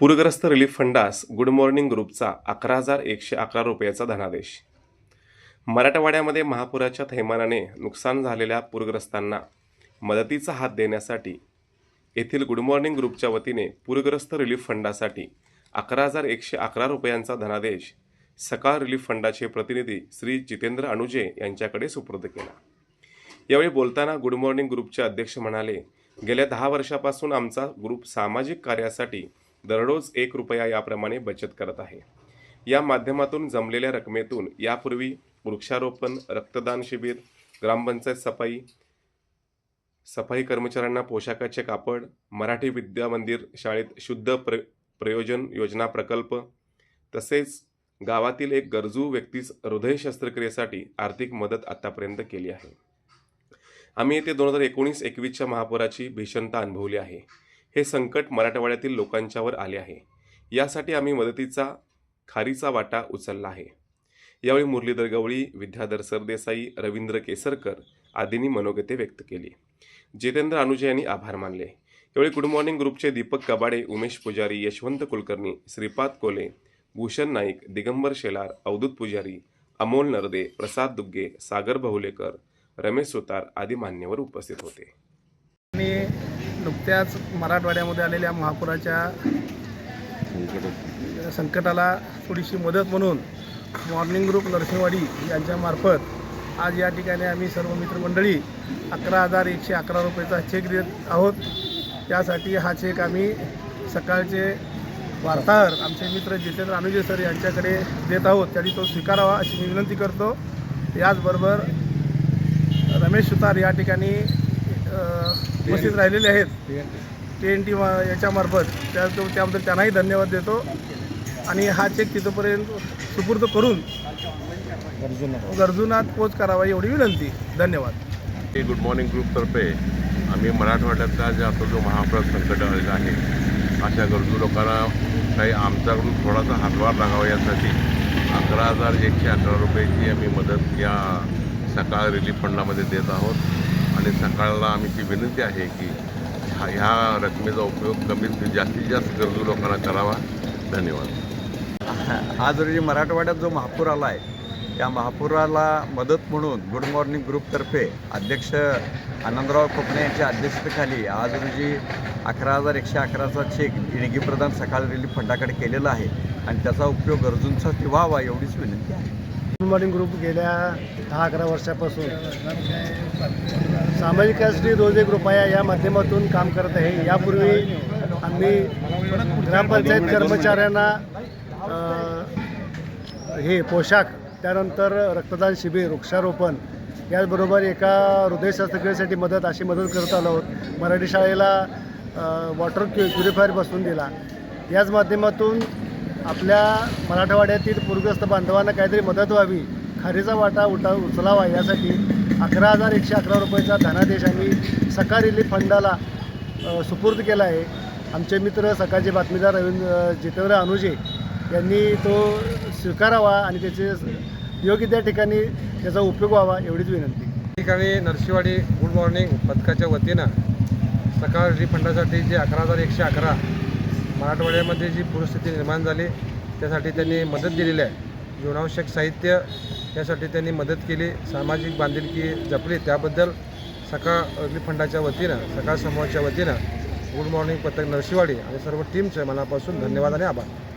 पूरग्रस्त relief fundas good morning ग्रुपचा अकरा हजार एकशे अकरा रुपयाचा धनादेश. मराठवाड्यामध्ये महापुराच्या थैमानाने नुकसान झालेल्या पूरग्रस्तांना मदतीचा हात देण्यासाठी येथील गुड मॉर्निंग ग्रुपच्या वतीने पूरग्रस्त रिलीफ फंडासाठी अकरा हजार एकशे अकरा रुपयांचा धनादेश सकाळ रिलीफ फंडाचे प्रतिनिधी श्री जितेंद्र अनुजे यांच्याकडे सुपूर्द केला. यावेळी बोलताना गुड मॉर्निंग ग्रुपचे अध्यक्ष म्हणाले गेल्या दहा वर्षापासून आमचा ग्रुप सामाजिक कार्यासाठी दररोज एक रुपया याप्रमाणे बचत करत आहे. या माध्यमातून जमलेल्या रकमेतून यापूर्वी वृक्षारोपण रक्तदान शिबिर ग्रामपंचायत सफाई सफाई कर्मचाऱ्यांना पोशाखाचे कापड मराठी विद्या मंदिर शाळेत शुद्ध प्र प्रयोजन योजना प्रकल्प तसेच गावातील एक गरजू व्यक्तीस हृदय शस्त्रक्रियेसाठी आर्थिक मदत आतापर्यंत केली आहे. आम्ही येथे दोन हजार एकोणीस एकवीसच्या महापुराची भीषणता अनुभवली आहे. हे संकट मराठवाड्यातील लोकांच्यावर आले आहे. यासाठी आम्ही मदतीचा खारीचा वाटा उचलला आहे. यावेळी मुरलीधर गवळी विद्याधर सरदेसाई रवींद्र केसरकर आदींनी मनोगते व्यक्त केली. जितेंद्र अनुजे यांनी आभार मानले. यावेळी गुड मॉर्निंग ग्रुपचे दीपक कबाडे उमेश पुजारी यशवंत कुलकर्णी श्रीपाद कोले भूषण नाईक दिगंबर शेलार अवधूत पुजारी अमोल नरदे प्रसाद दुग्गे सागर बहुलेकर रमेश सुतार आदी मान्यवर उपस्थित होते. नुकत्याच मराठवाड्यामध्ये आलेल्या महापुराच्या संकटाला थोडीशी मदत म्हणून मॉर्निंग ग्रुप नरसिंहवाडी यांच्यामार्फत आज या ठिकाणी आम्ही सर्व मित्रमंडळी अकरा हजार एकशे अकरा रुपयेचा चेक देत आहोत. त्यासाठी हा चेक आम्ही सकाळचे वार्ताहर आमचे मित्र जितेंद्र अनुजे सर यांच्याकडे देत आहोत. त्यांनी तो स्वीकारावा अशी मी विनंती करतो. याचबरोबर रमेश सुतार या ठिकाणी उपस्थित राहिलेले आहेत. टी एन टी याच्यामार्फत. त्या तो त्याबद्दल त्यांनाही धन्यवाद देतो. आणि हा चेक तिथंपर्यंत सुपूर्द करून गरजूंना पोच करावा एवढी विनंती. धन्यवाद. हे गुड मॉर्निंग ग्रुपतर्फे आम्ही मराठवाड्यातला जे आता जो महाप्रद संकट आलेला आहे अशा गरजू लोकांना काही आमच्याकडून थोडासा हातभार लागावा यासाठी अकरा हजार एकशे अकरा रुपयाची आम्ही मदत या सकाळ रिलीफ फंडामध्ये देत आहोत. आणि सकाळला आम्ही ती विनंती आहे की ह्या ह्या रकमेचा उपयोग कमीत जास्तीत जास्त गरजू लोकांना करावा. धन्यवाद. आज रोजी मराठवाड्यात जो महापूर आला आहे त्या महापुराला मदत म्हणून गुड मॉर्निंग ग्रुपतर्फे अध्यक्ष आनंदराव कोकणे यांच्या अध्यक्षतेखाली आज रोजी अकरा हजार एकशे अकराचा चेक देणगी सकाळ रिलीफ फंडाकडे केलेला आहे. आणि त्याचा उपयोग गरजूंसाठी व्हावा एवढीच विनंती आहे. मॉर्निंग ग्रुप गेल्या दहा अकरा वर्षापासून. सामाजिक कायसाठी रोजे एक या माध्यमातून काम करत आहे. यापूर्वी आम्ही ग्रामपंचायत कर्मचाऱ्यांना हे पोशाख त्यानंतर रक्तदान शिबिर वृक्षारोपण याचबरोबर एका हृदय शस्त्रक्रियेसाठी मदत अशी मदत करत आलो आहोत. मराठी शाळेला वॉटर क्यु प्युरिफायर बसवून दिला. याच माध्यमातून आपल्या मराठवाड्यातील पूरग्रस्त बांधवांना काहीतरी मदत व्हावी खारीचा वाटा उठा उचलावा यासाठी अकरा हजार एकशे अकरा रुपयाचा धनादेश आम्ही सकाळ रिलीफ फंडाला सुपूर्द केला आहे. आमचे मित्र सकाळचे बातमीदार रवींद्र जितेंद्र अनुजे यांनी तो स्वीकारावा आणि त्याचे योग्य त्या ठिकाणी त्याचा उपयोग व्हावा एवढीच विनंती. ठिकाणी नरशिवाडी गुड मॉर्निंग पथकाच्या वतीनं सकाळ रिफंडासाठी जे अकरा हजार एकशे अकरा मराठवाड्यामध्ये जी पूरस्थिती निर्माण झाली त्यासाठी त्यांनी मदत दिलेली आहे. जीवनावश्यक साहित्य यासाठी त्यांनी मदत केली. सामाजिक बांधिलकी जपली. त्याबद्दल सकाळ रिलीफ फंडाच्या वतीनं सकाळ समूहाच्या वतीनं गुड मॉर्निंग पथक नरशिवाडी आणि सर्व टीमचे मनापासून धन्यवाद आणि आभार.